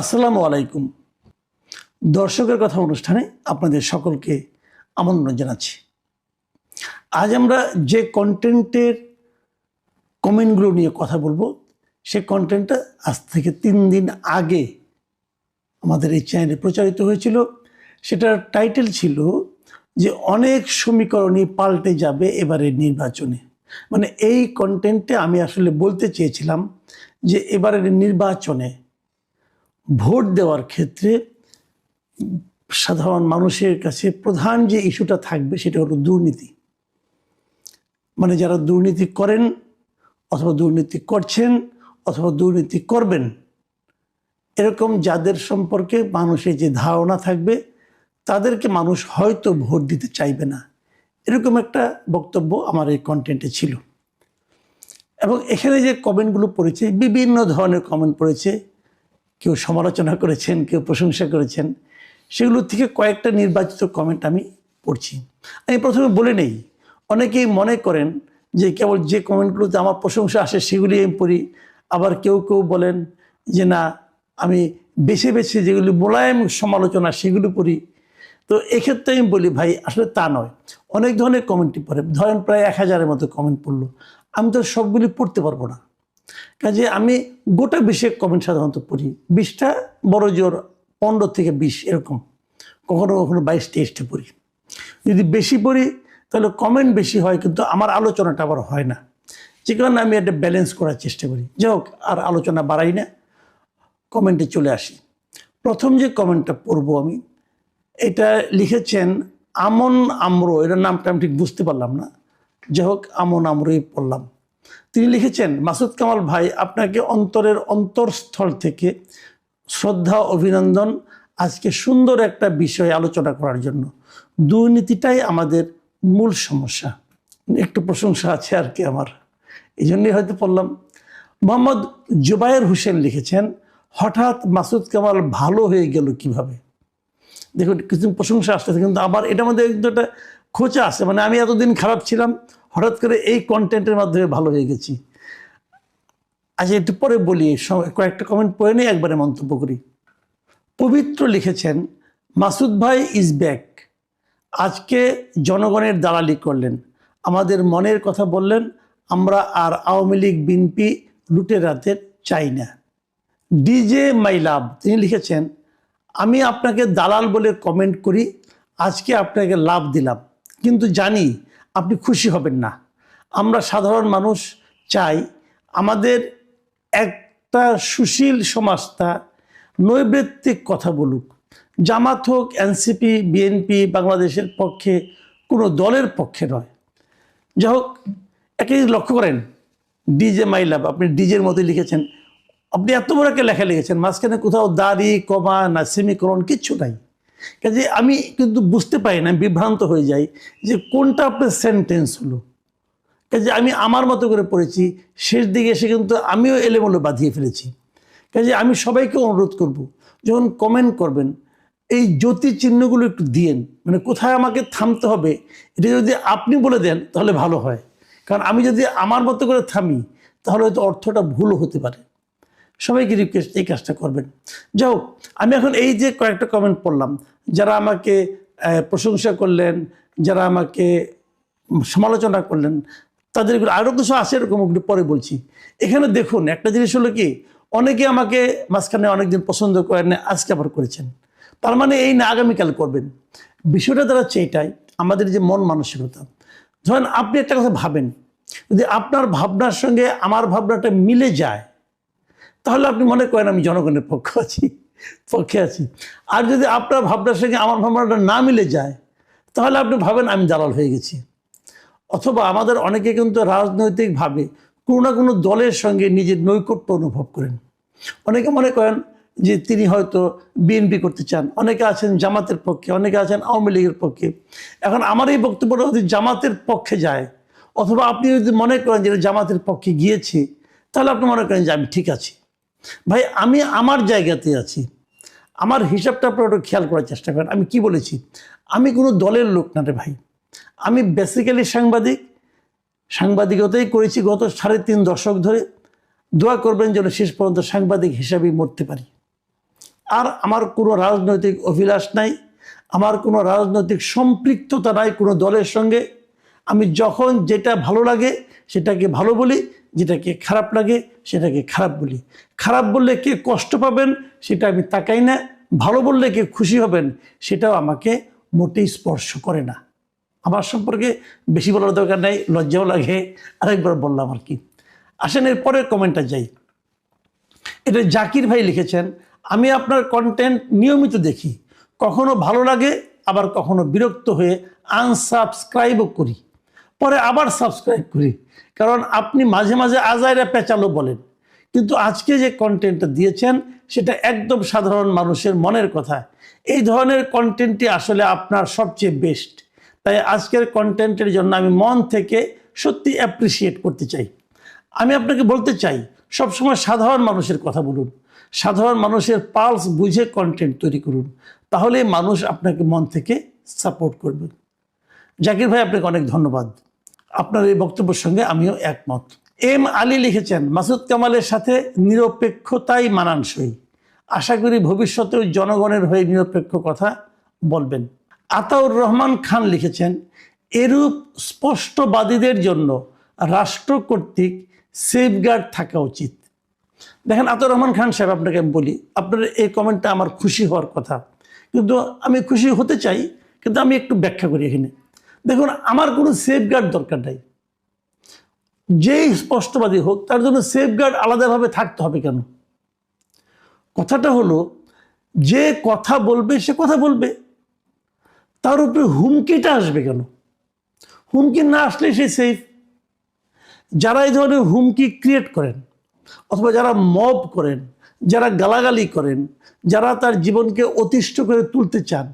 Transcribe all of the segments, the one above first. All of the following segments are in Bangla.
আসসালামু আলাইকুম। দর্শকের কথা অনুষ্ঠানে আপনাদের সকলকে আমন্ত্রণ জানাচ্ছি। আজ আমরা যে কন্টেন্টের কমেন্টগুলো নিয়ে কথা বলব সে কন্টেন্টটা আজ থেকে তিন দিন আগে আমাদের এই চ্যানেলে প্রচারিত হয়েছিল। সেটার টাইটেল ছিল যে অনেক সমীকরণই পাল্টে যাবে এবারের নির্বাচনে। মানে এই কন্টেন্টে আমি আসলে বলতে চেয়েছিলাম যে এবারের নির্বাচনে ভোট দেওয়ার ক্ষেত্রে সাধারণ মানুষের কাছে প্রধান যে ইস্যুটা থাকবে সেটা হলো দুর্নীতি। মানে যারা দুর্নীতি করেন অথবা দুর্নীতি করছেন অথবা দুর্নীতি করবেন, এরকম যাদের সম্পর্কে মানুষের যে ধারণা থাকবে, তাদেরকে মানুষ হয়তো ভোট দিতে চাইবে না। এরকম একটা বক্তব্য আমার এই কন্টেন্টে ছিল। এবং এখানে যে কমেন্টগুলো পড়েছে, বিভিন্ন ধরনের কমেন্ট পড়েছে। কেউ সমালোচনা করেছেন, কেউ প্রশংসা করেছেন, সেগুলো থেকে কয়েকটা নির্বাচিত কমেন্ট আমি পড়ছি। আমি প্রথমে বলে নেই, অনেকেই মনে করেন যে কেবল যে কমেন্টগুলোতে আমার প্রশংসা আসে সেগুলি আমি পড়ি, আবার কেউ কেউ বলেন যে না, আমি বেছে বেছে যেগুলি মোলায়েম সমালোচনা সেগুলো পড়ি। তো এক্ষেত্রে আমি বলি, ভাই, আসলে তা নয়। অনেক ধরনের কমেন্টই পড়ে। ধরেন প্রায় এক হাজারের মতো কমেন্ট পড়ল। আমি তো সবগুলি পড়তে পারব না। কাজে আমি গোটা বিশে কমেন্ট সাধারণত পড়ি। বিশটা বড় জোর পনেরো থেকে বিশ এরকম। কখনো কখনো বাইশ, তেইশটা পড়ি। যদি বেশি পড়ি, তাহলে কমেন্ট বেশি হয়, কিন্তু আমার আলোচনাটা আবার হয় না। যে কারণে আমি একটা ব্যালেন্স করার চেষ্টা করি। যাই হোক, আর আলোচনা বাড়াই না কমেন্টে চলে আসি। প্রথম যে কমেন্টটা পড়ব আমি, এটা লিখেছেন আমন আমরো। এটার নামটা আমি ঠিক বুঝতে পারলাম না। যাই হোক, আমন আমরোই পড়লাম। তিনি লিখেছেন, মাসুদ কামাল ভাই, আপনাকে অন্তরের অন্তরস্থল থেকে শ্রদ্ধা, অভিনন্দন, আজকে সুন্দর একটা বিষয় আলোচনা করার জন্য। দুর্নীতিটাই আমাদের মূল সমস্যা। একটু প্রশংসা আছে আর কি আমার। এই জন্যই হয়তো পড়লাম। মোহাম্মদ জুবায়ের হোসেন লিখেছেন, হঠাৎ মাসুদ কামাল ভালো হয়ে গেল কীভাবে? দেখুন, কিছু প্রশংসা আসতেছে, কিন্তু আবার এটা মধ্যে একটা খোঁচা আছে। মানে আমি এতদিন খারাপ ছিলাম, হঠাৎ করে এই কন্টেন্টের মাধ্যমে ভালো হয়ে গেছি। আচ্ছা একটু পরে বলি কয়েকটা কমেন্ট পড়ে নিয়ে একবারে মন্তব্য করি। পবিত্র লিখেছেন, মাসুদ ভাই ইজ ব্যাক আজকে জনগণের দালালি করলেন। আমাদের মনের কথা বললেন, আমরা আর আওয়ামী লীগ বিনপি লুটে রাতের চাই না। ডিজে মাই লাভ তিনি লিখেছেন, আমি আপনাকে দালাল বলে কমেন্ট করি, আজকে আপনাকে লাভ দিলাম। কিন্তু জানি আপনি খুশি হবেন না। আমরা সাধারণ মানুষ চাই আমাদের একটা সুশীল সমাজটা নৈবৃত্তিক কথা বলুক। জামাত হোক, এনসিপি, বিএনপি, বাংলাদেশের পক্ষে, কোনো দলের পক্ষে নয়। যাই হোক একটা জিনিস লক্ষ্য করেন, ডিজে মাইলাভ আপনি ডিজের মতো লিখেছেন। আপনি এত বড় একটা লেখা লিখেছেন, মাঝখানে কোথাও দাড়ি, কমা না সেমিকরণ কিচ্ছু নাই। কাজে আমি কিন্তু বুঝতে পারি না বিভ্রান্ত হয়ে যাই যে কোনটা আপনার সেন্টেন্স হলো। কাজে আমি আমার মতো করে পড়েছি, শেষ দিকে এসে কিন্তু আমিও এলেমলো বাঁধিয়ে ফেলেছি। কাজে আমি সবাইকে অনুরোধ করব, যখন কমেন্ট করবেন, এই জ্যোতি চিহ্নগুলো একটু দিয়েন। মানে কোথায় আমাকে থামতে হবে, এটা যদি আপনি বলে দেন, তাহলে ভালো হয়। কারণ আমি যদি আমার মতো করে থামি, তাহলে হয়তো অর্থটা ভুলও হতে পারে। সবাইকে রিকোয়েস্ট এই কাজটা করবেন। যাই হোক, আমি এখন এই যে কয়েকটা কমেন্ট পড়লাম, যারা আমাকে প্রশংসা করলেন, যারা আমাকে সমালোচনা করলেন, তাদের আরও কিছু আছে এরকম পরে বলছি। এখানে দেখুন, একটা জিনিস হলো কি, অনেকে আমাকে মাঝখানে অনেকদিন পছন্দ করেন আজকে আবার করেছেন। তার মানে এই না আগামীকাল করবেন। বিষয়টা দাঁড়াচ্ছে এটাই, আমাদের যে মন মানসিকতা। ধরেন আপনি একটা কথা ভাবেন, যদি আপনার ভাবনার সঙ্গে আমার ভাবনাটা মিলে যায় তাহলে আপনি মনে করেন আমি জনগণের পক্ষ আছি, পক্ষে আছি। আর যদি আপনার ভাবনার সঙ্গে আমার ভাবনাটা না মিলে যায়, তাহলে আপনি ভাবেন আমি দালাল হয়ে গেছি। অথবা আমাদের অনেকে কিন্তু রাজনৈতিকভাবে কোনো না কোনো দলের সঙ্গে নিজের নৈকট্য অনুভব করেন। অনেকে মনে করেন যে তিনি হয়তো বিএনপি করতে চান, অনেকে আছেন জামাতের পক্ষে, অনেকে আছেন আওয়ামী লীগের পক্ষে। এখন আমার এই বক্তব্যটা যদি জামাতের পক্ষে যায়, অথবা আপনি যদি মনে করেন যে জামাতের পক্ষে গিয়েছে, তাহলে আপনি মনে করেন যে আমি ঠিক আছি। ভাই, আমি আমার জায়গাতে আছি। আমার হিসাবটা আপনারা খেয়াল করার চেষ্টা করেন। আমি কি বলেছি? আমি কোনো দলের লোক না রে ভাই। আমি বেসিক্যালি সাংবাদিক। সাংবাদিকতাই করেছি গত সাড়ে তিন দশক ধরে। দোয়া করবেন যেন শেষ পর্যন্ত সাংবাদিক হিসাবেই মরতে পারি। আর আমার কোনো রাজনৈতিক অভিলাষ নাই। আমার কোনো রাজনৈতিক সম্পৃক্ততা নাই কোনো দলের সঙ্গে। আমি যখন যেটা ভালো লাগে সেটাকে ভালো বলি। যেটাকে খারাপ লাগে সেটাকে খারাপ বলি। খারাপ বললে কে কষ্ট পাবেন সেটা আমি তাকাই না। ভালো বললে কে খুশি হবেন সেটাও আমাকে মোটেই স্পর্শ করে না। আমার সম্পর্কে বেশি বলার দরকার নাই, লজ্জাও লাগে। আরেকবার বললাম আর কি। আসেন এর পরের কমেন্টটা যাই। এটা জাকির ভাই লিখেছেন, আমি আপনার কন্টেন্ট নিয়মিত দেখি। কখনো ভালো লাগে, আবার কখনো বিরক্ত হয়ে আনসাবস্ক্রাইবও করি। পরে আবার সাবস্ক্রাইব করি। কারণ আপনি মাঝে মাঝে আজাইরা পেঁচালো বলেন। কিন্তু আজকে যে কন্টেন্টটা দিয়েছেন, সেটা একদম সাধারণ মানুষের মনের কথা। এই ধরনের কন্টেন্টটি আসলে আপনার সবচেয়ে বেস্ট তাই আজকের কন্টেন্টের জন্য আমি মন থেকে সত্যি অ্যাপ্রিসিয়েট করতে চাই। আমি আপনাকে বলতে চাই, সবসময় সাধারণ মানুষের কথা বলুন। সাধারণ মানুষের পালস বুঝে কন্টেন্ট তৈরি করুন। তাহলে মানুষ আপনাকে মন থেকে সাপোর্ট করবে। জাকির ভাই, আপনাকে অনেক ধন্যবাদ। আপনার এই বক্তব্যের সঙ্গে আমিও একমত। এম আলী লিখেছেন, মাসুদ কামালের সাথে নিরপেক্ষতাই মানানসই। আশা করি ভবিষ্যতেও জনগণের হয়ে নিরপেক্ষ কথা বলবেন। আতাউর রহমান খান লিখেছেন, এরূপ স্পষ্টবাদীদের জন্য রাষ্ট্র কর্তৃক সেফগার্ড থাকা উচিত। দেখেন, আতাউর রহমান খান সাহেব, আপনাকে আমি বলি, আপনার এই কমেন্টটা আমার খুশি হওয়ার কথা। কিন্তু আমি খুশি হতে চাই, কিন্তু আমি একটু ব্যাখ্যা করি এখানে। দেখুন, আমার কোনো সেফগার্ড দরকার নাই। যেই স্পষ্টবাদী হোক, তার জন্য সেফগার্ড আলাদাভাবে থাকতে হবে কেন? কথাটা হলো, যে কথা বলবে, সে কথা বলবে। তার উপরে হুমকিটা আসবে কেন? হুমকি না আসলে সে সেফ যারা এই ধরনের হুমকি ক্রিয়েট করেন, অথবা যারা মব করেন, যারা গালাগালি করেন, যারা তার জীবনকে অতিষ্ঠ করে তুলতে চান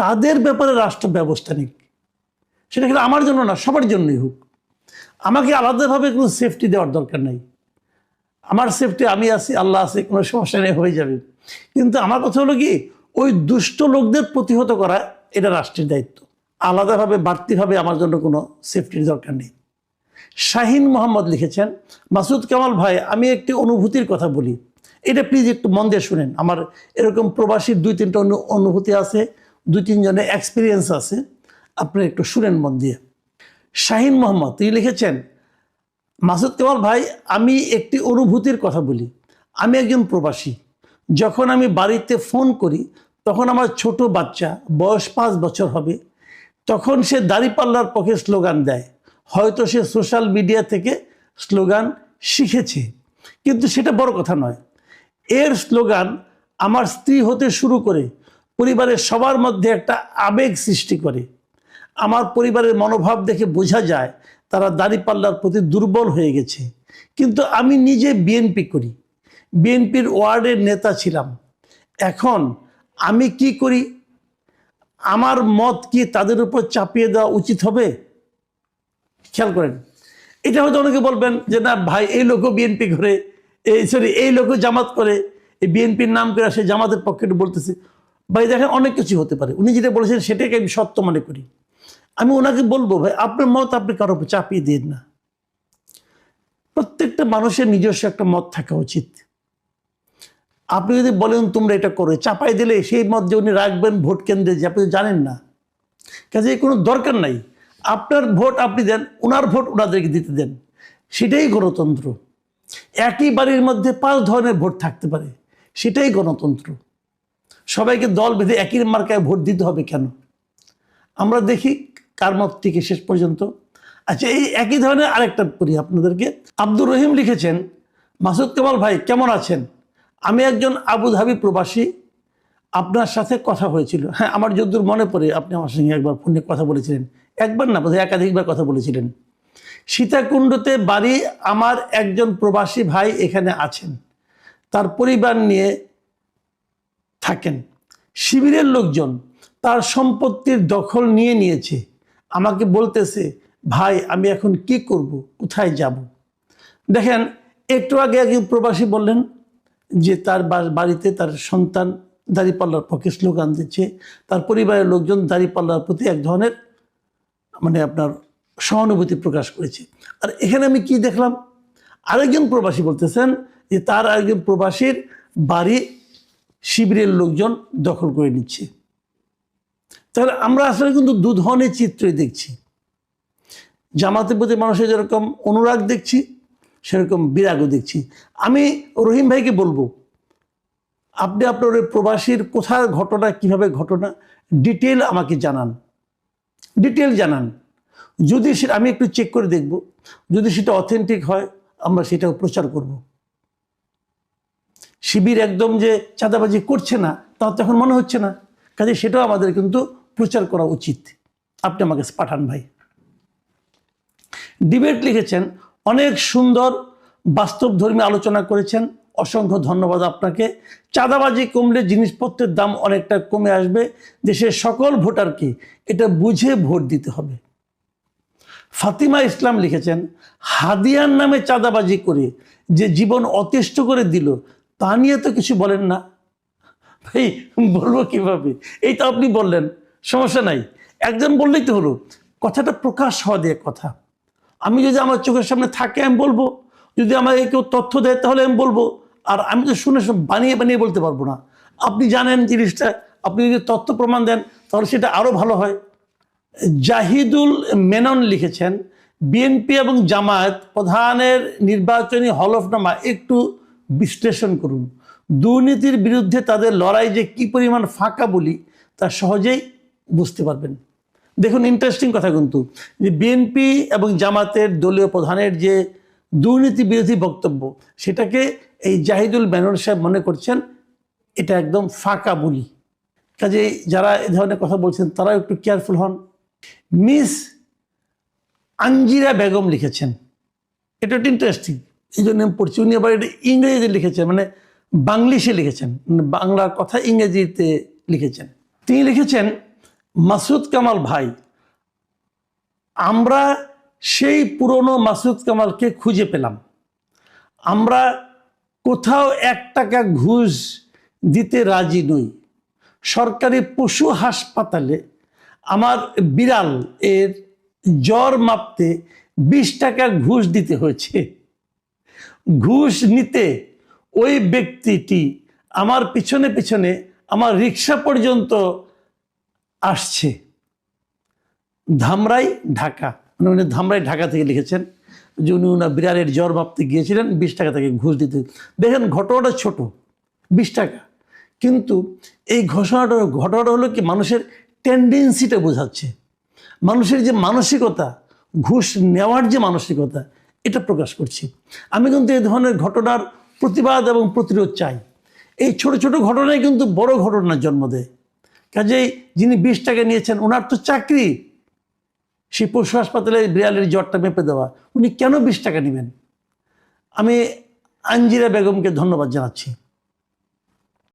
তাদের ব্যাপারে রাষ্ট্র ব্যবস্থা নিক। সেটা কিন্তু আমার জন্য না, সবার জন্যই হোক। আমাকে আলাদাভাবে কোনো সেফটি দেওয়ার দরকার নেই। আমার সেফটি আমি আছি, আল্লাহ আছে, কোনো সমস্যা নেই, হয়ে যাবে। কিন্তু আমার কথা হলো কি, ওই দুষ্ট লোকদের প্রতিহত করা, এটা রাষ্ট্রের দায়িত্ব। আলাদাভাবে, বাড়তিভাবে আমার জন্য কোনো সেফটির দরকার নেই। শাহিন মোহাম্মদ লিখেছেন, মাসুদ কামাল ভাই, আমি একটি অনুভূতির কথা বলি। এটা প্লিজ একটু মন দিয়ে শুনেন। আমার এরকম প্রবাসীর দুই তিনটা অনু- অনুভূতি আছে দুই তিনজনের এক্সপিরিয়েন্স আছে। আপনি একটু শুনেন মন দিয়ে। শাহিন মোহাম্মদ, তিনি লিখেছেন, মাসুদ কামাল ভাই, আমি একটি অনুভূতির কথা বলি। আমি একজন প্রবাসী। যখন আমি বাড়িতে ফোন করি, তখন আমার ছোট বাচ্চা, বয়স পাঁচ বছর হবে। তখন সে দাড়িপাল্লার পক্ষে স্লোগান দেয়। হয়তো সে সোশ্যাল মিডিয়া থেকে স্লোগান শিখেছে। কিন্তু সেটা বড় কথা নয়। এর স্লোগান আমার স্ত্রী হতে শুরু করে, পরিবারের সবার মধ্যে একটা আবেগ সৃষ্টি করে। আমার পরিবারের মনোভাব দেখে বোঝা যায়, তারা দাড়িপাল্লার প্রতি দুর্বল হয়ে গেছে। কিন্তু আমি নিজে বিএনপি করি। বিএনপির ওয়ার্ডের নেতা ছিলাম। এখন আমি কি করি? আমার মত কি তাদের উপর চাপিয়ে দেওয়া উচিত হবে? খেয়াল করেন। এটা হয়তো অনেকে বলবেন যে, না ভাই, এই লোকও বিএনপি করে, এই সরি এই লোকও জামাত করে। এই বিএনপির নাম করে সে জামাতের পক্ষে বলতেছে। ভাই, দেখেন অনেক কিছু হতে পারে। উনি যেটা বলেছেন সেটাকে আমি সত্য মনে করি। আমি ওনাকে বলব, ভাই, আপনার মত আপনি কারও চাপিয়ে দিন না। প্রত্যেকটা মানুষের নিজস্ব একটা মত থাকা উচিত। আপনি যদি বলেন, তোমরা এটা করো চাপাই দিলে সেই মত যে উনি রাখবেন ভোট কেন্দ্রে, যে আপনি জানেন না। কাজে কোনো দরকার নাই। আপনার ভোট আপনি দেন ওনার ভোট ওনাদেরকে দিতে দেন। সেটাই গণতন্ত্র। একই বাড়ির মধ্যে পাঁচ ধরনের ভোট থাকতে পারে, সেটাই গণতন্ত্র। সবাইকে দল বেঁধে একই মার্কায় ভোট দিতে হবে কেন? আমরা দেখি কার মত থেকে শেষ পর্যন্ত? আচ্ছা এই একই ধরনের আরেকটা করি আপনাদেরকে। আব্দুর রহিম লিখেছেন, মাসুদ কামাল ভাই, কেমন আছেন? আমি একজন আবুধাবি প্রবাসী। আপনার সাথে কথা হয়েছিল। হ্যাঁ আমার যদ্দূর মনে পড়ে, আপনি আমার সঙ্গে একবার ফোনে কথা বলেছিলেন। একবার না, বোধহয় একাধিকবার কথা বলেছিলেন। সীতাকুণ্ডতে বাড়ি আমার একজন প্রবাসী ভাই এখানে আছেন। তার পরিবার নিয়ে থাকেন। শিবিরের লোকজন তার সম্পত্তির দখল নিয়ে নিয়েছে। আমাকে বলতেছে, ভাই, আমি এখন কি করব? কোথায় যাব? দেখেন, একটু আগে একজন প্রবাসী বললেন যে তার বাড়িতে তার সন্তান দাঁড়িপাল্লার পক্ষে স্লোগান দিচ্ছে। তার পরিবারের লোকজন দাঁড়িপাল্লার প্রতি এক ধরনের মানে আপনার সহানুভূতি প্রকাশ করেছে। আর এখানে আমি কি দেখলাম? আরেকজন প্রবাসী বলতেছেন যে তার আরেকজন প্রবাসীর বাড়ি শিবিরের লোকজন দখল করে নিচ্ছে। তাহলে আমরা আসলে কিন্তু দু ধরনের চিত্রই দেখছি। জামাতের প্রতি মানুষের যেরকম অনুরাগ দেখছি, সেরকম বিরাগও দেখছি। আমি রহিম ভাইকে বলব, আপনি আপনার ওই প্রবাসীর কোথার ঘটনা, কীভাবে ঘটনা ডিটেল আমাকে জানান। ডিটেল জানান। যদি সেটা, আমি একটু চেক করে দেখব, যদি সেটা অথেন্টিক হয়, আমরা সেটাও প্রচার করব। শিবির একদম যে চাঁদাবাজি করছে না তা তো এখন মনে হচ্ছে না। কাজে সেটাও আমাদের কিন্তু প্রচার করা উচিত। আপনি আমাকে পাঠান ভাই। ডিবেট লিখেছেন, অনেক সুন্দর বাস্তবধর্মী আলোচনা করেছেন। অসংখ্য ধন্যবাদ আপনাকে। চাঁদাবাজি কমলে জিনিসপত্রের দাম অনেকটা কমে আসবে। দেশের সকল ভোটারকে এটা বুঝে ভোট দিতে হবে। ফাতিমা ইসলাম লিখেছেন, হাদিয়ার নামে চাঁদাবাজি করে যে জীবন অতিষ্ঠ করে দিল, তা নিয়ে তো কিছু বলেন না। ভাই, বলব কীভাবে? এই তো আপনি বললেন সমস্যা নাই। একজন বললেই তো হলো, কথাটা প্রকাশ হওয়া দিয়ে কথা। আমি যদি আমার চোখের সামনে থাকে, আমি বলব। যদি আমাকে কেউ তথ্য দেয়, তাহলে আমি বলব। আর আমি তো শুনে বানিয়ে বানিয়ে বলতে পারব না। আপনি জানেন জিনিসটা, আপনি যদি তথ্য প্রমাণ দেন, তাহলে সেটা আরও ভালো হয়। জাহিদুল মেনন লিখেছেন, বিএনপি এবং জামায়াত প্রধানের নির্বাচনী হলফনামা একটু বিশ্লেষণ করুন। দুর্নীতির বিরুদ্ধে তাদের লড়াই যে কি পরিমাণ ফাঁকা বলি, তা সহজেই বুঝতে পারবেন। দেখুন ইন্টারেস্টিং কথা কিন্তু, যে বিএনপি এবং জামাতের দলীয় প্রধানের যে দুর্নীতি বিরোধী বক্তব্য, সেটাকে এই জাহিদুল মেনন সাহেব মনে করছেন, এটা একদম ফাঁকা বলি। কাজে যারা এ ধরনের কথা বলছেন, তারাও একটু কেয়ারফুল হন। মিস আঞ্জিরা বেগম লিখেছেন, এটা একটা ইন্টারেস্টিং এই জন্য পড়ছি। উনি আবার এটা ইংরেজিতে লিখেছেন মানে বাংলিশে লিখেছেন মানে বাংলার কথা ইংরেজিতে লিখেছেন। তিনি লিখেছেন মাসুদ কামাল ভাই, আমরা সেই পুরনো মাসুদ কামালকে খুঁজে পেলাম। আমরা কোথাও এক টাকা ঘুষ দিতে রাজি নই। সরকারি পশু হাসপাতালে আমার বিড়াল এর জ্বর মাপতে বিশ টাকা ঘুষ দিতে হয়েছে। ঘুষ নিতে ওই ব্যক্তিটি আমার পিছনে পিছনে আমার রিক্সা পর্যন্ত আসছে। ধামরাই, ঢাকা। মানে উনি ধামরাই, ঢাকা থেকে লিখেছেন যে উনি উনার বিড়ালের জ্বর মাপতে গিয়েছিলেন, বিশ টাকা তাকে ঘুষ দিতে। দেখেন, ঘটনাটা ছোট, বিশ টাকা। কিন্তু এই ঘোষণাটা ঘটনাটা হলো কি, মানুষের টেন্ডেন্সিটা বোঝাচ্ছে। মানুষের যে মানসিকতা, ঘুষ নেওয়ার যে মানসিকতা, এটা প্রকাশ করছি। আমি কিন্তু এই ধরনের ঘটনার প্রতিবাদ এবং প্রতিরোধ চাই। এই ছোট ছোট ঘটনায় কিন্তু বড় ঘটনার জন্ম দেয়। কাজেই যিনি বিশ টাকা নিয়েছেন, ওনার তো চাকরি। সেই পশু হাসপাতালে বিড়ালের জ্বরটা মেপে দেওয়া। উনি কেন বিশ টাকা নেবেন? আমি আঞ্জিরা বেগমকে ধন্যবাদ জানাচ্ছি।